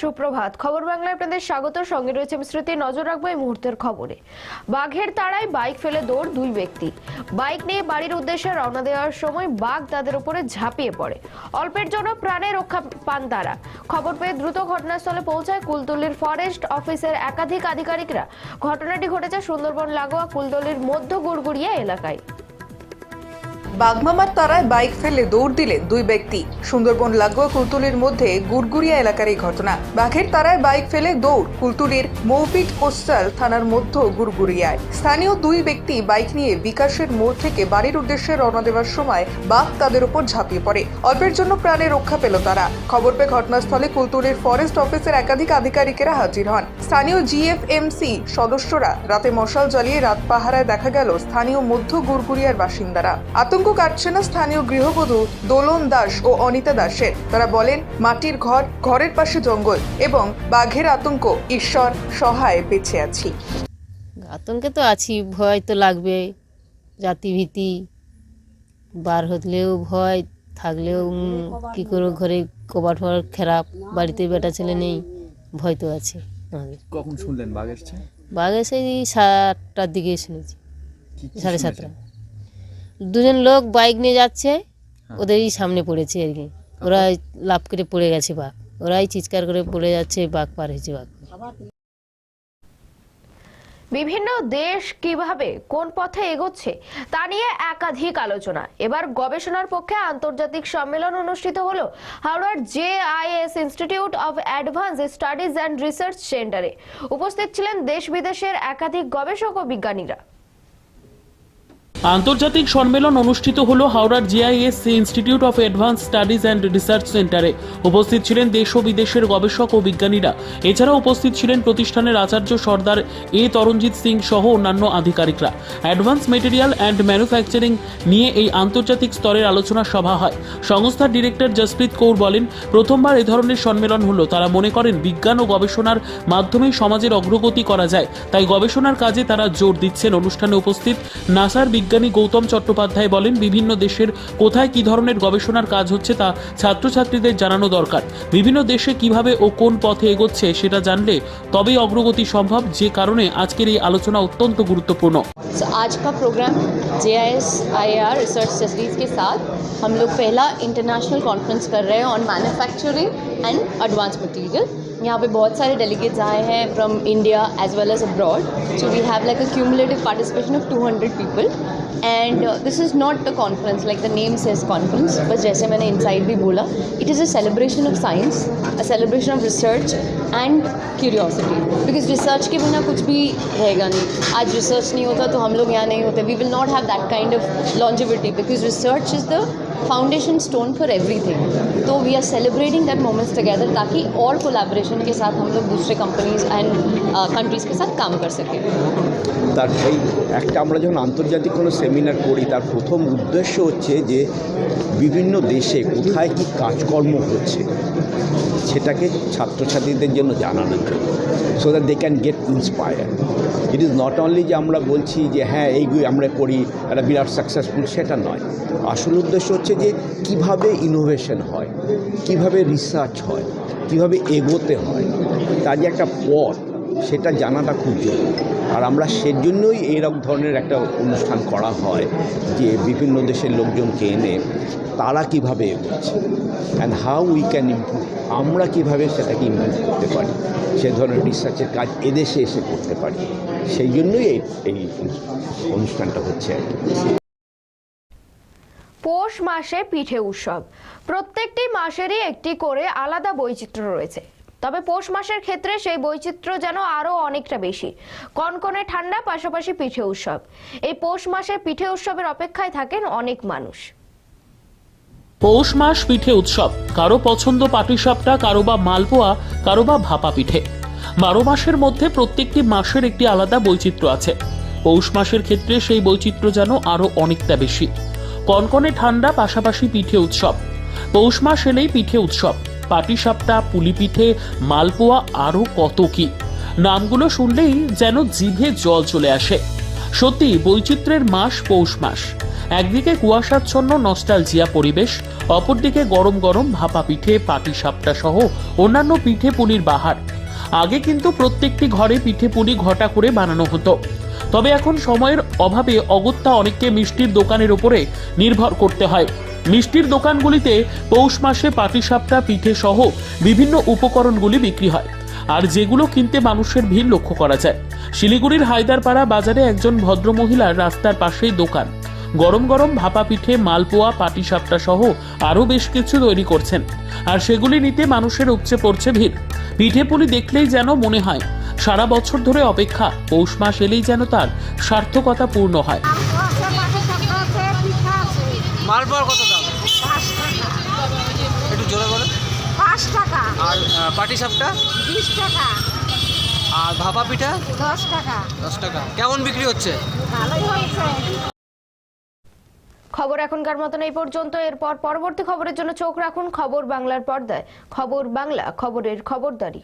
সুপ্রভাত। খবর বাংলায় আপনাদের স্বাগত। সঙ্গে রয়েছে স্মৃতি। নজর রাখব এই মুহূর্তের খবরে। বাঘের তাড়ায় বাইক ফেলে দৌড় দুই ব্যক্তি। বাইক নিয়ে বাড়ির উদ্দেশ্যে রওনা দেওয়ার সময় বাঘ তাদের উপরে ঝাঁপিয়ে পড়ে। অল্পের জন্য প্রাণে রক্ষা পান তারা। খবর পেয়ে দ্রুত ঘটনাস্থলে পৌঁছায় কুলতলির ফরেস্ট অফিসের একাধিক আধিকারিকরা। ঘটনাটি ঘটেছে সুন্দরবন লাগোয়া কুলতলির মধ্য গুড়গুড়িয়া এলাকায়। বাগমামার তারায় বাইক ফেলে দৌড় দিলেন দুই ব্যক্তি। সুন্দরবন লাগোয়া কুলতুলির মধ্যে গুড়গুড়িয়া এলাকার এই ঘটনা। বাঘের তারায় বাইক ফেলে দৌড় কুলতুলির মৌপিট কোস্টাল থানার মধ্য গুড়গুড়িয়ায়। স্থানীয় দুই ব্যক্তি বাইক নিয়ে বিকাশের মোড় থেকে বাড়ির উদ্দেশ্যে রওনা দেওয়ার সময় বাঘ তাদের উপর ঝাঁপিয়ে পড়ে। অল্পের জন্য প্রাণে রক্ষা পেল তারা। খবর পেয়ে ঘটনাস্থলে কুলতুলির ফরেস্ট অফিসের একাধিক আধিকারিকেরা হাজির হন। স্থানীয় জিএফএমসি সদস্যরা রাতে মশাল জ্বালিয়ে রাত পাহারায় দেখা গেল স্থানীয় মধ্য গুড়গুড়িয়ার বাসিন্দারা। আতঙ্ক কাটছে না স্থানীয় গৃহবধূ দোলন দাস ও অনিতা দাসের। তারা বলেন মাটির ঘর ঘরের পাশে জঙ্গল এবং বাঘের আতঙ্ক ঈশ্বর সহায় বেঁচে আছি। আতঙ্কে তো আছি ভয় তো লাগবে। জাতিভীতি বার হলেও ভয় থাকলেও উম, কি করে ঘরে কবাট ফবাট খারাপ বাড়িতে বেটা ছেলে নেই ভয় তো আছে আমাদের। কখন শুনলেন বাঘ এসছে বাঘ এসে সাতটার দিকে শুনেছি সাড়ে সাতটা দুজন লোক বাইক নিয়ে যাচ্ছে ওদেরই সামনে পড়েছে আর কি। ওরা লাভ করে পড়ে গেছে বাঘ। ওরাই চিৎকার করে পড়ে যাচ্ছে বাঘ পার হয়েছে বাঘ। বিভিন্ন দেশ কীভাবে কোন পথে এগোচ্ছে তা নিয়ে একাধিক আলোচনা। এবার গবেষণার পক্ষে আন্তর্জাতিক সম্মেলন অনুষ্ঠিত হলো হাওড়ার J JIS institute of advance studies and research সেন্টারে। উপস্থিত ছিলেন দেশ বিদেশের একাধিক গবেষক ও বিজ্ঞানীরা। আন্তর্জাতিক সম্মেলন অনুষ্ঠিত হলো হাওড়ার GIS institute of advance studies and research সেন্টারে। উপস্থিত ছিলেন দেশ ও বিদেশের গবেষক ও বিজ্ঞানীরা। এছাড়াও উপস্থিত ছিলেন প্রতিষ্ঠানের আচার্য সর্দার এ তরণজিৎ সিং সহ অন্যান্য আধিকারিকরা। অ্যাডভান্স মেটেরিয়াল অ্যান্ড ম্যানুফ্যাকচারিং নিয়ে এই আন্তর্জাতিক স্তরের আলোচনা সভা হয়। সংস্থার ডিরেক্টর জসপ্রীত কৌর বলেন, প্রথমবার এ ধরনের সম্মেলন হলো। তারা মনে করেন, বিজ্ঞান ও গবেষণার মাধ্যমেই সমাজের অগ্রগতি করা যায়। তাই গবেষণার কাজে তারা জোর দিচ্ছেন। অনুষ্ঠানে উপস্থিত নাসার বিজ্ঞানী গৌতম চট্টোপাধ্যায় বলেন বিভিন্ন দেশের কোথায় কি ধরনের গবেষণার কাজ হচ্ছে তা ছাত্রছাত্রীদের জানানো দরকার বিভিন্ন দেশে কিভাবে ও কোন পথে এগোচ্ছে সেটা জানলে তবেই অগ্রগতি সম্ভব যে কারণে আজকের এই আলোচনা অত্যন্ত গুরুত্বপূর্ণ सो आज का programme J I S I R research studies के साथ हम लोग पहला इंटरनेशनल कॉन्फ्रेंस कर रहे हैं on manufacturing and advance material यहाँ पे बहुत सारे डेलीगेट्स आए हैं from India as well as abroad so we have like a cumulative participation of 200 people and this is not a conference like the name says conference बस जैसे मैंने inside भी बोला it is a celebration of science a celebration of research and curiosity because research के बिना कुछ भी रहेगा नहीं। आज रिसर्च नहीं होता तो हम लोग यहाँ नहीं होते। We will not have that kind of longevity because research is the foundation stone for everything तो we are celebrating that moments together ताकि और कोलैबोरेशन के साथ हम लोग दूसरे कंपनीज एंड कंट्रीज़ के साथ काम कर सकें তার এই একটা আমরা যখন আন্তর্জাতিক কোনো সেমিনার করি তার প্রথম উদ্দেশ্য হচ্ছে যে বিভিন্ন দেশে কোথায় কি কাজকর্ম হচ্ছে সেটাকে ছাত্রছাত্রীদের জন্য জানানোর জন্য so that they can get inspire it is not only যে আমরা বলছি যে হ্যাঁ এইগুলি আমরা করি একটা বিরাট সাকসেসফুল সেটা নয় আসল উদ্দেশ্য হচ্ছে যে কীভাবে ইনোভেশন হয়, কীভাবে রিসার্চ হয়, কীভাবে এগোতে হয়, তার যে একটা পথ, সেটা জানাটা খুব জরুরি। আর আমরা সেজন্যই এইরকম ধরনের একটা অনুষ্ঠান করা হয়, যে বিভিন্ন দেশের লোকজনকে এনে তারা কীভাবে এগোচ্ছে and how we can improve আমরা কীভাবে সেটাকে ইমপ্রুভ করতে পারি, সে ধরনের রিসার্চের কাজ এদেশে এসে করতে পারি। সেই জন্যই এই এই অনুষ্ঠানটা হচ্ছে আর কি। পৌষ মাসে পিঠে উৎসব। প্রত্যেকটি মাসেরই একটি করে আলাদা বৈচিত্র্য রয়েছে। তবে পৌষ মাসের ক্ষেত্রে সেই বৈচিত্র্য যেন আরও অনেকটা বেশি। কনকনে ঠান্ডা, পাশাপাশি পিঠে উৎসব। এই পৌষ মাসে পিঠে উৎসবের অপেক্ষায় থাকেন অনেক মানুষ। পৌষ মাস পিঠে উৎসব। কারও পছন্দ পাটিসাপটা, কারও বা মালপোয়া, কারও বা ভাপা পিঠে। বারো মাসের মধ্যে প্রত্যেকটি মাসের একটি আলাদা বৈচিত্র্য আছে। পৌষ মাসের ক্ষেত্রে সেই বৈচিত্র্য যেন আরও অনেকটা বেশি। কনকনে ঠান্ডা, পাশাপাশি পিঠে উৎসব। পৌষ মাস এলেই পিঠে উৎসব। পাটিসাপটা পুলি পিঠে, মালপোয়া আরও কত কি। নামগুলো শুনলেই যেন জিভে জল চলে আসে। সত্যি, বৈচিত্র্যের মাস পৌষ মাস। একদিকে কুয়াশাচ্ছন্ন, নস্টালজিয়া পরিবেশ, অপরদিকে গরম গরম ভাপা পিঠে, পাটি সাপটা সহ অন্যান্য পিঠে পুলির বাহার। আগে কিন্তু প্রত্যেকটি ঘরে পিঠে পুলি ঘটা করে বানানো হতো। তবে এখন সময়ের অভাবে অগত্যা অনেককে মিষ্টির দোকানের উপরে নির্ভর করতে হয়। মিষ্টির দোকানগুলিতে পৌষ মাসে পাটিসাপটা পিঠে সহ বিভিন্ন উপকরণগুলি বিক্রি হয়। আর যেগুলো কিনতে মানুষের ভিড় লক্ষ্য করা যায়। শিলিগুড়ির হায়দারপাড়া বাজারে একজন ভদ্রমহিলার রাস্তার পাশেই দোকান। গরম গরম ভাপা পিঠে, মালপোয়া পাটিসাপটা সহ আরও বেশ কিছু তৈরি করছেন। আর সেগুলি নিতে মানুষের উপচে পড়ছে ভিড়। পিঠে পুলি দেখলেই যেন মনে হয় সারা বছর ধরে অপেক্ষা। পৌষ মাস এলেই যেন তার সার্থকতা পূর্ণ হয়। মালপোয়ার কত দাম? একটু জোরে বলেন। পাঁচ টাকা। আর পাটি সাপটা? বিশ টাকা। আর ভাপা পিঠা? দশ টাকা। দশ টাকা। কেমন বিক্রি হচ্ছে? ভালোই হয়েছে। খবর এখনকার মতন এই পর্যন্ত। এরপর পরবর্তী খবরের জন্য চোখ রাখুন খবর বাংলার পর্দায়। খবর বাংলা খবরের খবরদারি।